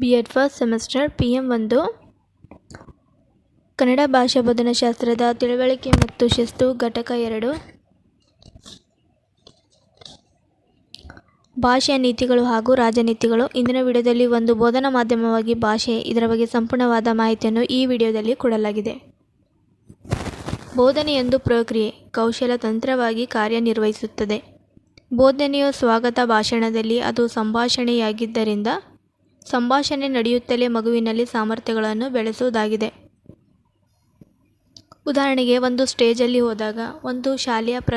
B Ed first semester P M ಒಂದು. ಕನ್ನಡ ಭಾಷಾ ಬೋಧನಾಶಾಸ್ತ್ರದ ತಿಳುವಳಿಕೆ ಮತ್ತು ಶಿಸ್ತು, ಘಟಕ ಎರಡು. ಭಾಷೆಯ ನೀತಿಗಳು ಹಾಗೂ ರಾಜನೀತಿಗಳು. ಇಂದಿನ ವಿಡಿಯೋದಲ್ಲಿ ಒಂದು ಬೋಧನಾ ಮಾಧ್ಯಮವಾಗಿ ಭಾಷೆ, ಇದರ ಬಗ್ಗೆ ಸಂಪೂರ್ಣವಾದ ಮಾಹಿತಿಯನ್ನು ಈ ವಿಡಿಯೋದಲ್ಲಿ ಕೊಡಲಾಗಿದೆ. ಬೋಧನೆಯೊಂದು ಪ್ರಕ್ರಿಯೆ, ಕೌಶಲ ತಂತ್ರವಾಗಿ ಕಾರ್ಯನಿರ್ವಹಿಸುತ್ತದೆ. ಬೋಧನೆಯು ಸ್ವಾಗತ ಭಾಷಣದಲ್ಲಿ ಅದು ಸಂಭಾಷಣೆಯಾಗಿದ್ದರಿಂದ ಸಂಭಾಷಣೆ ನಡೆಯುತ್ತಲೇ ಮಗುವಿನಲ್ಲಿ ಸಾಮರ್ಥ್ಯಗಳನ್ನು ಬೆಳೆಸುವುದಾಗಿದೆ. ಉದಾಹರಣೆಗೆ, ಒಂದು ಸ್ಟೇಜಲ್ಲಿ ಹೋದಾಗ, ಒಂದು ಶಾಲೆಯ ಪ್ರ,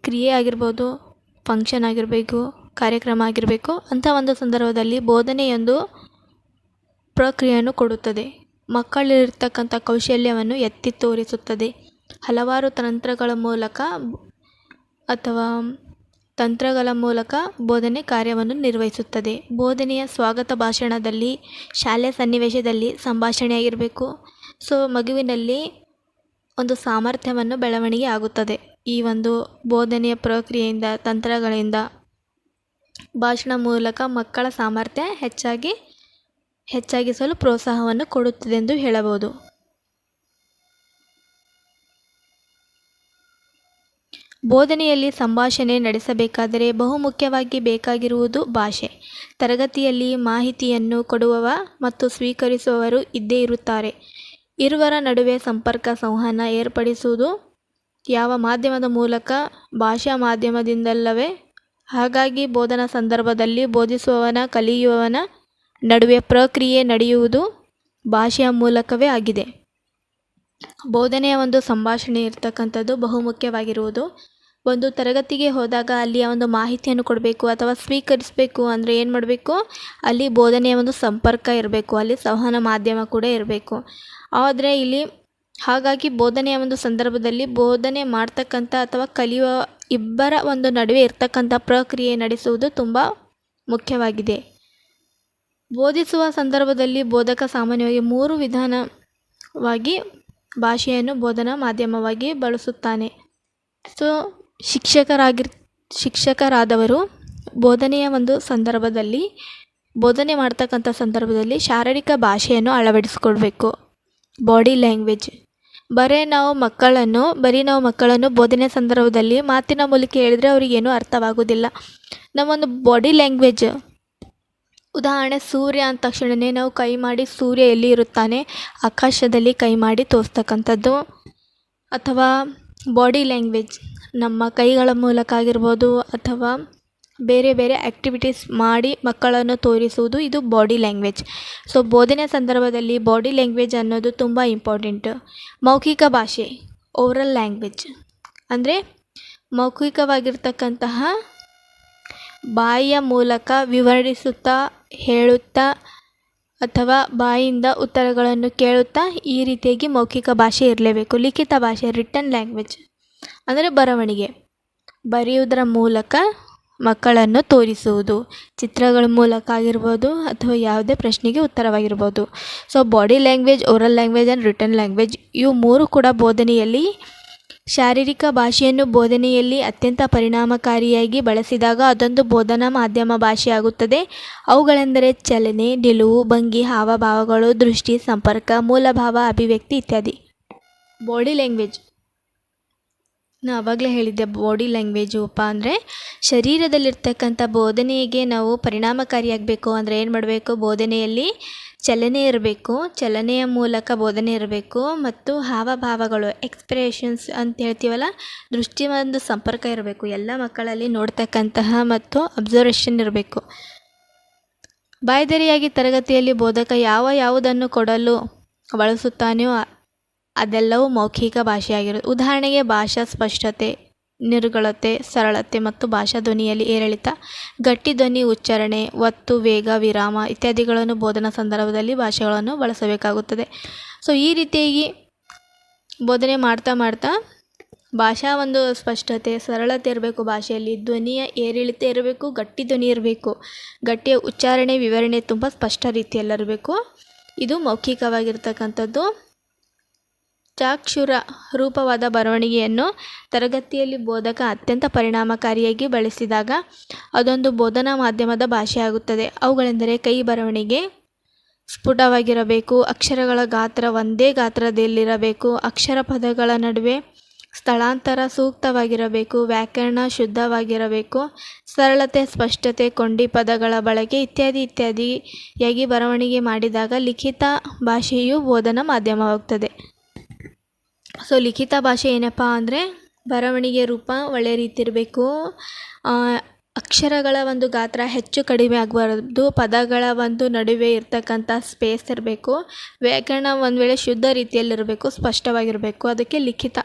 ಕ್ರಿಯೆ ಆಗಿರ್ಬೋದು, ಫಂಕ್ಷನ್ ಆಗಿರಬೇಕು, ಕಾರ್ಯಕ್ರಮ ಆಗಿರಬೇಕು, ಅಂಥ ಒಂದು ಸಂದರ್ಭದಲ್ಲಿ ಬೋಧನೆಯೊಂದು ಪ್ರಕ್ರಿಯೆಯನ್ನು ಕೊಡುತ್ತದೆ. ಮಕ್ಕಳಲ್ಲಿರ್ತಕ್ಕಂಥ ಕೌಶಲ್ಯವನ್ನು ಎತ್ತಿ ತೋರಿಸುತ್ತದೆ. ಹಲವಾರು ತಂತ್ರಗಳ ಮೂಲಕ ಅಥವಾ ತಂತ್ರಗಳ ಮೂಲಕ ಬೋಧನೆ ಕಾರ್ಯವನ್ನು ನಿರ್ವಹಿಸುತ್ತದೆ. ಬೋಧನೆಯ ಸ್ವಾಗತ ಭಾಷಣದಲ್ಲಿ, ಶಾಲೆ ಸನ್ನಿವೇಶದಲ್ಲಿ ಸಂಭಾಷಣೆ ಆಗಿರಬೇಕು ಸೊ, ಮಗುವಿನಲ್ಲಿ ಒಂದು ಸಾಮರ್ಥ್ಯವನ್ನು ಬೆಳವಣಿಗೆ ಆಗುತ್ತದೆ. ಈ ಒಂದು ಬೋಧನೆಯ ಪ್ರಕ್ರಿಯೆಯಿಂದ, ತಂತ್ರಗಳಿಂದ ಭಾಷಣ ಮೂಲಕ ಮಕ್ಕಳ ಸಾಮರ್ಥ್ಯ ಹೆಚ್ಚಾಗಿ, ಹೆಚ್ಚಾಗಿಸಲು ಪ್ರೋತ್ಸಾಹವನ್ನು ಕೊಡುತ್ತದೆ ಎಂದು ಹೇಳಬಹುದು. ಬೋಧನೆಯಲ್ಲಿ ಸಂಭಾಷಣೆ ನಡೆಸಬೇಕಾದರೆ ಬಹುಮುಖ್ಯವಾಗಿ ಬೇಕಾಗಿರುವುದು ಭಾಷೆ. ತರಗತಿಯಲ್ಲಿ ಮಾಹಿತಿಯನ್ನು ಕೊಡುವವ ಮತ್ತು ಸ್ವೀಕರಿಸುವವರು ಇದ್ದೇ ಇರುತ್ತಾರೆ. ಇರುವರ ನಡುವೆ ಸಂಪರ್ಕ ಸಂವಹನ ಏರ್ಪಡಿಸುವುದು ಯಾವ ಮಾಧ್ಯಮದ ಮೂಲಕ ಭಾಷಾ ಮಾಧ್ಯಮದಿಂದಲ್ಲವೇ? ಹಾಗಾಗಿ ಬೋಧನಾ ಸಂದರ್ಭದಲ್ಲಿ ಬೋಧಿಸುವವನ, ಕಲಿಯುವವನ ನಡುವೆ ಪ್ರಕ್ರಿಯೆ ನಡೆಯುವುದು ಭಾಷೆಯ ಮೂಲಕವೇ ಆಗಿದೆ. ಬೋಧನೆಯ ಒಂದು ಸಂಭಾಷಣೆ ಇರ್ತಕ್ಕಂಥದ್ದು ಬಹುಮುಖ್ಯವಾಗಿರುವುದು. ಒಂದು ತರಗತಿಗೆ ಹೋದಾಗ ಅಲ್ಲಿಯ ಒಂದು ಮಾಹಿತಿಯನ್ನು ಕೊಡಬೇಕು ಅಥವಾ ಸ್ವೀಕರಿಸಬೇಕು ಅಂದರೆ ಏನು ಮಾಡಬೇಕು? ಅಲ್ಲಿ ಬೋಧನೆಯ ಒಂದು ಸಂಪರ್ಕ ಇರಬೇಕು, ಅಲ್ಲಿ ಸಂವಹನ ಮಾಧ್ಯಮ ಕೂಡ ಇರಬೇಕು. ಆದರೆ ಇಲ್ಲಿ ಹಾಗಾಗಿ ಬೋಧನೆಯ ಒಂದು ಸಂದರ್ಭದಲ್ಲಿ ಬೋಧನೆ ಮಾಡ್ತಕ್ಕಂಥ ಅಥವಾ ಕಲಿಯುವ ಇಬ್ಬರ ಒಂದು ನಡುವೆ ಇರ್ತಕ್ಕಂಥ ಪ್ರಕ್ರಿಯೆ ನಡೆಸುವುದು ತುಂಬ ಮುಖ್ಯವಾಗಿದೆ. ಬೋಧಿಸುವ ಸಂದರ್ಭದಲ್ಲಿ ಬೋಧಕ ಸಾಮಾನ್ಯವಾಗಿ ಮೂರು ವಿಧಾನವಾಗಿ ಭಾಷೆಯನ್ನು ಬೋಧನಾ ಮಾಧ್ಯಮವಾಗಿ ಬಳಸುತ್ತಾನೆ. ಸೊ ಶಿಕ್ಷಕರಾಗಿರ್, ಶಿಕ್ಷಕರಾದವರು ಬೋಧನೆಯ ಒಂದು ಸಂದರ್ಭದಲ್ಲಿ, ಬೋಧನೆ ಮಾಡ್ತಕ್ಕಂಥ ಸಂದರ್ಭದಲ್ಲಿ ಶಾರೀರಿಕ ಭಾಷೆಯನ್ನು ಅಳವಡಿಸ್ಕೊಳ್ಬೇಕು ಬಾಡಿ ಲ್ಯಾಂಗ್ವೇಜ್ ಬರೀ ನಾವು ಮಕ್ಕಳನ್ನು, ಬರೀ ನಾವು ಮಕ್ಕಳನ್ನು ಬೋಧನೆ ಸಂದರ್ಭದಲ್ಲಿ ಮಾತಿನ ಮೂಲಕ ಹೇಳಿದರೆ ಅವರಿಗೇನು ಅರ್ಥವಾಗೋದಿಲ್ಲ ನಮ್ಮೊಂದು ಬಾಡಿ ಲ್ಯಾಂಗ್ವೇಜ್ ಉದಾಹರಣೆ, ಸೂರ್ಯ ಅಂದ ತಕ್ಷಣವೇ ನಾವು ಕೈ ಮಾಡಿ ಸೂರ್ಯ ಎಲ್ಲಿ ಇರುತ್ತಾನೆ? ಆಕಾಶದಲ್ಲಿ ಕೈ ಮಾಡಿ ತೋರಿಸ್ತಕ್ಕಂಥದ್ದು. ಅಥವಾ ಬಾಡಿ ಲ್ಯಾಂಗ್ವೇಜ್ ನಮ್ಮ ಕೈಗಳ ಮೂಲಕ ಆಗಿರ್ಬೋದು ಅಥವಾ ಬೇರೆ ಬೇರೆ ಆ್ಯಕ್ಟಿವಿಟೀಸ್ ಮಾಡಿ ಮಕ್ಕಳನ್ನು ತೋರಿಸುವುದು ಇದು ಬಾಡಿ ಲ್ಯಾಂಗ್ವೇಜ್ ಸೊ ಬೋಧನೆ ಸಂದರ್ಭದಲ್ಲಿ ಬಾಡಿ ಲ್ಯಾಂಗ್ವೇಜ್ ಅನ್ನೋದು ತುಂಬ ಇಂಪಾರ್ಟೆಂಟ್ ಮೌಖಿಕ ಭಾಷೆ ಓರಲ್ ಲ್ಯಾಂಗ್ವೇಜ್ ಅಂದರೆ ಮೌಖಿಕವಾಗಿರ್ತಕ್ಕಂತಹ ಬಾಯಿಯ ಮೂಲಕ ವಿವರಿಸುತ್ತಾ, ಹೇಳುತ್ತಾ ಅಥವಾ ಬಾಯಿಂದ ಉತ್ತರಗಳನ್ನು ಕೇಳುತ್ತಾ ಈ ರೀತಿಯಾಗಿ ಮೌಖಿಕ ಭಾಷೆ ಇರಲೇಬೇಕು. ಲಿಖಿತ ಭಾಷೆ ರಿಟನ್ ಲ್ಯಾಂಗ್ವೇಜ್ ಅಂದರೆ ಬರವಣಿಗೆ. ಬರೆಯುವುದರ ಮೂಲಕ ಮಕ್ಕಳನ್ನು ತೋರಿಸುವುದು. ಚಿತ್ರಗಳ ಮೂಲಕ ಆಗಿರ್ಬೋದು ಅಥವಾ ಯಾವುದೇ ಪ್ರಶ್ನೆಗೆ ಉತ್ತರವಾಗಿರ್ಬೋದು. So body language oral language and written language ಇವು ಮೂರು ಕೂಡ ಬೋಧನೆಯಲ್ಲಿ ಶಾರೀರಿಕ ಭಾಷೆಯನ್ನು ಬೋಧನೆಯಲ್ಲಿ ಅತ್ಯಂತ ಪರಿಣಾಮಕಾರಿಯಾಗಿ ಬಳಸಿದಾಗ ಅದೊಂದು ಬೋಧನಾ ಮಾಧ್ಯಮ ಭಾಷೆಯಾಗುತ್ತದೆ. ಅವುಗಳೆಂದರೆ ಚಲನೆ, ನಿಲುವು, ಭಂಗಿ, ಹಾವಭಾವಗಳು, ದೃಷ್ಟಿ, ಸಂಪರ್ಕ, ಮೂಲಭಾವ, ಅಭಿವ್ಯಕ್ತಿ ಇತ್ಯಾದಿ. Body language. ನಾ ಆವಾಗಲೇ ಹೇಳಿದ್ದೆ ಬಾಡಿ ಲ್ಯಾಂಗ್ವೇಜು ಅಪ್ಪ ಅಂದರೆ ಶರೀರದಲ್ಲಿರ್ತಕ್ಕಂಥ ಬೋಧನೆಗೆ ನಾವು ಪರಿಣಾಮಕಾರಿಯಾಗಬೇಕು ಅಂದರೆ ಏನು ಮಾಡಬೇಕು? ಬೋಧನೆಯಲ್ಲಿ ಚಲನೆ ಇರಬೇಕು. ಚಲನೆಯ ಮೂಲಕ ಬೋಧನೆ ಇರಬೇಕು. ಮತ್ತು ಹಾವಭಾವಗಳು ಎಕ್ಸ್ಪ್ರೆಷನ್ಸ್ ಅಂತ ಹೇಳ್ತೀವಲ್ಲ, ದೃಷ್ಟಿ ಒಂದು ಸಂಪರ್ಕ ಇರಬೇಕು. ಎಲ್ಲ ಮಕ್ಕಳಲ್ಲಿ ನೋಡ್ತಕ್ಕಂತಹ ಮತ್ತು ಅಬ್ಸರ್ವೇಷನ್ ಇರಬೇಕು. ಬಾಯ್ದರಿಯಾಗಿ ತರಗತಿಯಲ್ಲಿ ಬೋಧಕ ಯಾವ ಯಾವುದನ್ನು ಕೊಡಲು ಬಳಸುತ್ತಾನೆಯೋ ಅದೆಲ್ಲವೂ ಮೌಖಿಕ ಭಾಷೆಯಾಗಿರುತ್ತೆ ಉದಾಹರಣೆಗೆ ಭಾಷಾ ಸ್ಪಷ್ಟತೆ, ನಿರ್ಗಳತೆ, ಸರಳತೆ ಮತ್ತು ಭಾಷಾ ಧ್ವನಿಯಲ್ಲಿ ಏರಿಳಿತ, ಗಟ್ಟಿ ಧ್ವನಿ ಉಚ್ಚಾರಣೆ, ಒತ್ತು, ವೇಗ, ವಿರಾಮ ಇತ್ಯಾದಿಗಳನ್ನು ಬೋಧನಾ ಸಂದರ್ಭದಲ್ಲಿ ಭಾಷೆಗಳನ್ನು ಬಳಸಬೇಕಾಗುತ್ತದೆ. ಸೊ ಈ ರೀತಿಯಾಗಿ ಬೋಧನೆ ಮಾಡ್ತಾ ಮಾಡ್ತಾ ಭಾಷಾ ಒಂದು ಸ್ಪಷ್ಟತೆ, ಸರಳತೆ ಇರಬೇಕು ಭಾಷೆಯಲ್ಲಿ, ಧ್ವನಿಯ ಏರಿಳಿತ ಇರಬೇಕು, ಗಟ್ಟಿ ಧ್ವನಿ ಇರಬೇಕು, ಗಟ್ಟಿಯ ಉಚ್ಚಾರಣೆ, ವಿವರಣೆ ತುಂಬ ಸ್ಪಷ್ಟ ರೀತಿಯಲ್ಲಿರಬೇಕು ಇದು ಮೌಖಿಕವಾಗಿರ್ತಕ್ಕಂಥದ್ದು. ಚಾಕ್ಷುರ ರೂಪವಾದ ಬರವಣಿಗೆಯನ್ನು ತರಗತಿಯಲ್ಲಿ ಬೋಧಕ ಅತ್ಯಂತ ಪರಿಣಾಮಕಾರಿಯಾಗಿ ಬಳಸಿದಾಗ ಅದೊಂದು ಬೋಧನಾ ಮಾಧ್ಯಮದ ಭಾಷೆಯಾಗುತ್ತದೆ. ಅವುಗಳೆಂದರೆ ಕೈ ಬರವಣಿಗೆ, ಸ್ಫುಟವಾಗಿರಬೇಕು, ಅಕ್ಷರಗಳ ಗಾತ್ರ ಒಂದೇ ಗಾತ್ರದಲ್ಲಿರಬೇಕು, ಅಕ್ಷರ ಪದಗಳ ನಡುವೆ ಸ್ಥಳಾಂತರ ಸೂಕ್ತವಾಗಿರಬೇಕು, ವ್ಯಾಕರಣ ಶುದ್ಧವಾಗಿರಬೇಕು, ಸರಳತೆ, ಸ್ಪಷ್ಟತೆ ಕೊಂಡಿ ಪದಗಳ ಬಳಕೆ ಇತ್ಯಾದಿ ಇತ್ಯಾದಿಯಾಗಿ ಬರವಣಿಗೆ ಮಾಡಿದಾಗ ಲಿಖಿತ ಭಾಷೆಯು ಬೋಧನಾ ಮಾಧ್ಯಮವಾಗುತ್ತದೆ. ಸೊ ಲಿಖಿತ ಭಾಷೆ ಏನಪ್ಪ ಅಂದರೆ ಬರವಣಿಗೆ ರೂಪ ಒಳ್ಳೆಯ ರೀತಿ ಇರಬೇಕು. ಅಕ್ಷರಗಳ ಒಂದು ಗಾತ್ರ ಹೆಚ್ಚು ಕಡಿಮೆ ಆಗಬಾರ್ದು. ಪದಗಳ ಒಂದು ನಡುವೆ ಇರ್ತಕ್ಕಂಥ ಸ್ಪೇಸ್ ಇರಬೇಕು. ವ್ಯಾಕರಣ ಒಂದು ವೇಳೆ ಶುದ್ಧ ರೀತಿಯಲ್ಲಿರಬೇಕು ಸ್ಪಷ್ಟವಾಗಿರಬೇಕು. ಅದಕ್ಕೆ ಲಿಖಿತ.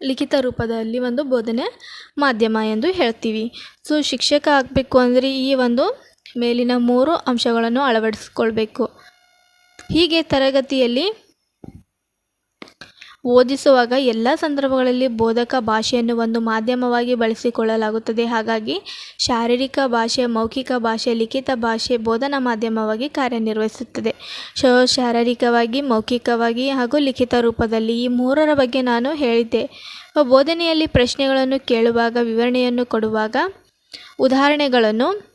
ಲಿಖಿತ ರೂಪದಲ್ಲಿ ಒಂದು ಬೋಧನೆ ಮಾಧ್ಯಮ ಎಂದು ಹೇಳ್ತೀವಿ. ಸೊ ಶಿಕ್ಷಕ ಆಗಬೇಕು ಅಂದರೆ ಈ ಒಂದು ಮೇಲಿನ ಮೂರು ಅಂಶಗಳನ್ನು ಅಳವಡಿಸ್ಕೊಳ್ಬೇಕು. ಹೀಗೆ ತರಗತಿಯಲ್ಲಿ ಓದಿಸುವಾಗ ಎಲ್ಲ ಸಂದರ್ಭಗಳಲ್ಲಿ ಬೋಧಕ ಭಾಷೆಯನ್ನು ಒಂದು ಮಾಧ್ಯಮವಾಗಿ ಬಳಸಿಕೊಳ್ಳಲಾಗುತ್ತದೆ. ಹಾಗಾಗಿ ಶಾರೀರಿಕ ಭಾಷೆ, ಮೌಖಿಕ ಭಾಷೆ, ಲಿಖಿತ ಭಾಷೆ ಬೋಧನಾ ಮಾಧ್ಯಮವಾಗಿ ಕಾರ್ಯನಿರ್ವಹಿಸುತ್ತದೆ. ಶಾರೀರಿಕವಾಗಿ, ಮೌಖಿಕವಾಗಿ ಹಾಗೂ ಲಿಖಿತ ರೂಪದಲ್ಲಿ ಈ ಮೂರರ ಬಗ್ಗೆ ನಾನು ಹೇಳಿದ್ದೆ. ಬೋಧನೆಯಲ್ಲಿ ಪ್ರಶ್ನೆಗಳನ್ನು ಕೇಳುವಾಗ, ವಿವರಣೆಯನ್ನು ಕೊಡುವಾಗ ಉದಾಹರಣೆಗಳನ್ನು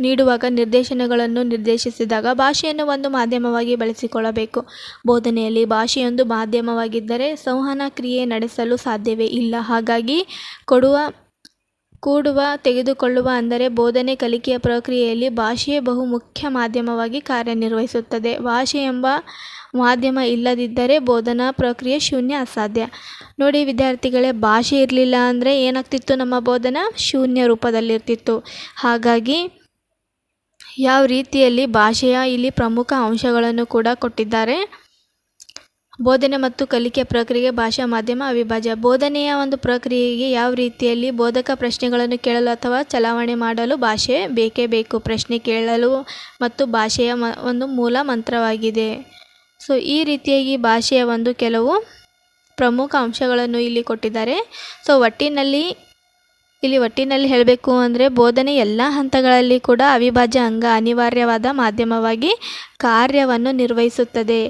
ನೀಡುವಾಗ ನಿರ್ದೇಶನಗಳನ್ನು ನಿರ್ದೇಶಿಸಿದಾಗ ಭಾಷೆಯನ್ನು ಒಂದು ಮಾಧ್ಯಮವಾಗಿ ಬಳಸಿಕೊಳ್ಳಬೇಕು. ಬೋಧನೆಯಲ್ಲಿ ಭಾಷೆಯೊಂದು ಮಾಧ್ಯಮವಾಗಿದ್ದರೆ ಸಂವಹನ ಕ್ರಿಯೆ ನಡೆಸಲು ಸಾಧ್ಯವೇ ಇಲ್ಲ. ಹಾಗಾಗಿ ಕೊಡುವ, ಕೂಡುವ, ತೆಗೆದುಕೊಳ್ಳುವ ಅಂದರೆ ಬೋಧನೆ ಕಲಿಕೆಯ ಪ್ರಕ್ರಿಯೆಯಲ್ಲಿ ಭಾಷೆಯೇ ಬಹುಮುಖ್ಯ ಮಾಧ್ಯಮವಾಗಿ ಕಾರ್ಯನಿರ್ವಹಿಸುತ್ತದೆ. ಭಾಷೆ ಎಂಬ ಮಾಧ್ಯಮ ಇಲ್ಲದಿದ್ದರೆ ಬೋಧನಾ ಪ್ರಕ್ರಿಯೆ ಶೂನ್ಯ ಅಸಾಧ್ಯ. ನೋಡಿ ವಿದ್ಯಾರ್ಥಿಗಳೇ, ಭಾಷೆ ಇರಲಿಲ್ಲ ಅಂದರೆ ಏನಾಗ್ತಿತ್ತು ನಮ್ಮ ಬೋಧನಾ? ಶೂನ್ಯ ರೂಪದಲ್ಲಿರ್ತಿತ್ತು. ಹಾಗಾಗಿ ಯಾವ ರೀತಿಯಲ್ಲಿ ಭಾಷೆಯ ಇಲ್ಲಿ ಪ್ರಮುಖ ಅಂಶಗಳನ್ನು ಕೂಡ ಕೊಟ್ಟಿದ್ದಾರೆ. ಬೋಧನೆ ಮತ್ತು ಕಲಿಕೆ ಪ್ರಕ್ರಿಯೆ ಭಾಷಾ ಮಾಧ್ಯಮ ಅವಿಭಾಜ್ಯ. ಬೋಧನೆಯ ಒಂದು ಪ್ರಕ್ರಿಯೆಗೆ ಯಾವ ರೀತಿಯಲ್ಲಿ ಬೋಧಕ ಪ್ರಶ್ನೆಗಳನ್ನು ಕೇಳಲು ಅಥವಾ ಚಲಾವಣೆ ಮಾಡಲು ಭಾಷೆ ಬೇಕೇ ಬೇಕು? ಪ್ರಶ್ನೆ ಕೇಳಲು ಮತ್ತು ಭಾಷೆಯ ಒಂದು ಮೂಲ ಮಂತ್ರವಾಗಿದೆ. ಸೊ, ಈ ರೀತಿಯಾಗಿ ಭಾಷೆಯ ಒಂದು ಕೆಲವು ಪ್ರಮುಖ ಅಂಶಗಳನ್ನು ಇಲ್ಲಿ ಕೊಟ್ಟಿದ್ದಾರೆ. ಸೊ, ಒಟ್ಟಿನಲ್ಲಿ ಇಲ್ಲಿ ಒಟ್ಟಿನಲ್ಲಿ ಹೇಳಬೇಕು ಅಂದರೆ ಬೋಧನೆ ಎಲ್ಲ ಹಂತಗಳಲ್ಲಿ ಕೂಡ ಅವಿಭಾಜ್ಯ ಅಂಗ ಅನಿವಾರ್ಯವಾದ ಮಾಧ್ಯಮವಾಗಿ ಕಾರ್ಯವನ್ನು ನಿರ್ವಹಿಸುತ್ತದೆ.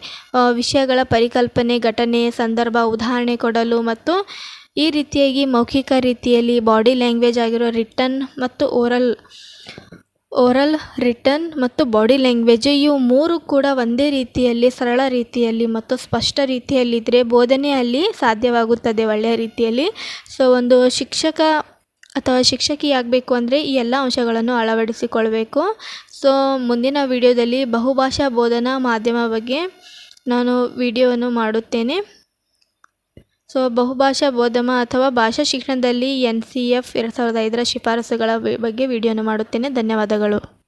ವಿಷಯಗಳ ಪರಿಕಲ್ಪನೆ, ಘಟನೆ, ಸಂದರ್ಭ, ಉದಾಹರಣೆ ಕೊಡಲು ಮತ್ತು ಈ ರೀತಿಯಾಗಿ ಮೌಖಿಕ ರೀತಿಯಲ್ಲಿ ಬಾಡಿ ಲ್ಯಾಂಗ್ವೇಜ್ ಆಗಿರೋ ರಿಟರ್ನ್ ಮತ್ತು ಓರಲ್ ಓರಲ್ ರಿಟರ್ನ್ ಮತ್ತು ಬಾಡಿ ಲ್ಯಾಂಗ್ವೇಜ್ ಇವು ಮೂರು ಕೂಡ ಒಂದೇ ರೀತಿಯಲ್ಲಿ, ಸರಳ ರೀತಿಯಲ್ಲಿ ಮತ್ತು ಸ್ಪಷ್ಟ ರೀತಿಯಲ್ಲಿದ್ದರೆ ಬೋಧನೆಯಲ್ಲಿ ಸಾಧ್ಯವಾಗುತ್ತದೆ ಒಳ್ಳೆಯ ರೀತಿಯಲ್ಲಿ. ಸೊ ಒಂದು ಶಿಕ್ಷಕ ಅಥವಾ ಶಿಕ್ಷಕಿ ಆಗಬೇಕು ಅಂದರೆ ಈ ಎಲ್ಲ ಅಂಶಗಳನ್ನು ಅಳವಡಿಸಿಕೊಳ್ಬೇಕು. ಸೊ ಮುಂದಿನ ವಿಡಿಯೋದಲ್ಲಿ ಬಹುಭಾಷಾ ಬೋಧನಾ ಮಾಧ್ಯಮ ಬಗ್ಗೆ ನಾನು ವಿಡಿಯೋವನ್ನು ಮಾಡುತ್ತೇನೆ. ಸೊ ಬಹುಭಾಷಾ ಬೋಧಮ ಅಥವಾ ಭಾಷಾ ಶಿಕ್ಷಣದಲ್ಲಿ ಎನ್ ಸಿ ಎಫ್ ಎರಡು ಸಾವಿರದ ಐದರ ಶಿಫಾರಸುಗಳ ಬಗ್ಗೆ ವಿಡಿಯೋನು ಮಾಡುತ್ತೇನೆ. ಧನ್ಯವಾದಗಳು.